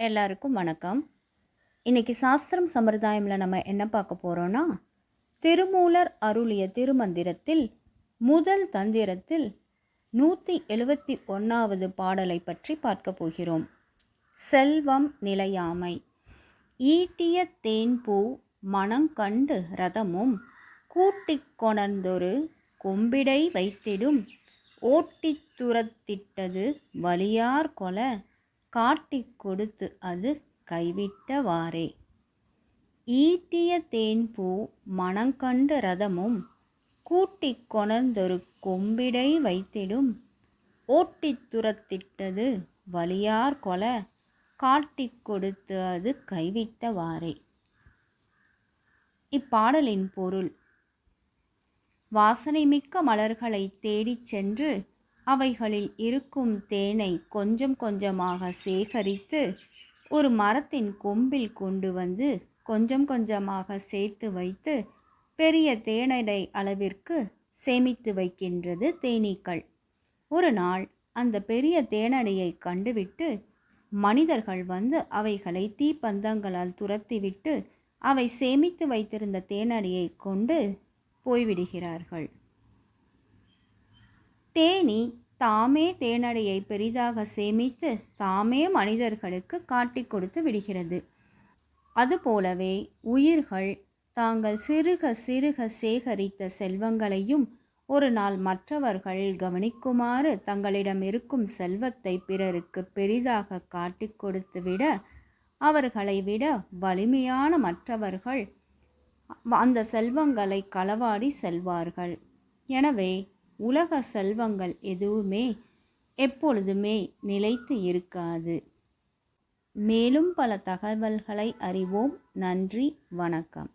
எல்லாருக்கும் வணக்கம். இன்னைக்கு சாஸ்திரம் சம்பிரதாயமில் நம்ம என்ன பார்க்க போகிறோன்னா திருமூலர் அருளிய திருமந்திரத்தில் முதல் தந்திரத்தில் நூற்றி எழுபத்தி ஒன்றாவது பாடலை பற்றி பார்க்க போகிறோம். செல்வம் நிலையாமை. ஈட்டிய தேன்பூ மணங்கண்டு ரதமும் கூட்டிக் கொணர்ந்தொரு கொம்பிடை வைத்திடும் ஓட்டித் துரத்திட்டது வலியார் கொல காட்டிக் கொடுத்து அது கைவிட்டவாறே. ஈட்டிய தேன்பூ மணங்கண்டு ரதமும் கூட்டிக் கொணர்ந்தொரு கொம்பிடை வைத்திடும். ஓட்டித் துரத்திட்டது வலியார் கொல காட்டிக் கொடுத்து அது கைவிட்டவாறே. இப்பாடலின் பொருள். வாசனைமிக்க மலர்களை தேடிச் சென்று அவைகளில் இருக்கும் தேனை கொஞ்சம் கொஞ்சமாக சேகரித்து ஒரு மரத்தின் கொம்பில் கொண்டு வந்து கொஞ்சம் கொஞ்சமாக சேர்த்து வைத்து பெரிய தேனடை அளவிற்கு சேமித்து வைக்கின்றது தேனீக்கள். ஒரு நாள் அந்த பெரிய தேனடையை கண்டுவிட்டு மனிதர்கள் வந்து அவைகளை தீப்பந்தங்களால் துரத்திவிட்டு அவை சேமித்து வைத்திருந்த தேனடையை கொண்டு போய்விடுகிறார்கள். தேனி தாமே தேனடையை பெரிதாக சேமித்து தாமே மனிதர்களுக்கு காட்டிக் கொடுத்து விடுகிறது. அதுபோலவே உயிர்கள் தாங்கள் சிறுக சிறுக சேகரித்த செல்வங்களையும் ஒரு நாள் மற்றவர்கள் கவனிக்குமாறு தங்களிடம் இருக்கும் செல்வத்தை பிறருக்கு பெரிதாக காட்டிக் கொடுத்து விட அவர்களை விட வலிமையான மற்றவர்கள் அந்த செல்வங்களை களவாடி செல்வார்கள். எனவே உலக செல்வங்கள் எதுவுமே எப்பொழுதுமே நிலைத்து இருக்காது. மேலும் பல தகவல்களை அறிவோம். நன்றி. வணக்கம்.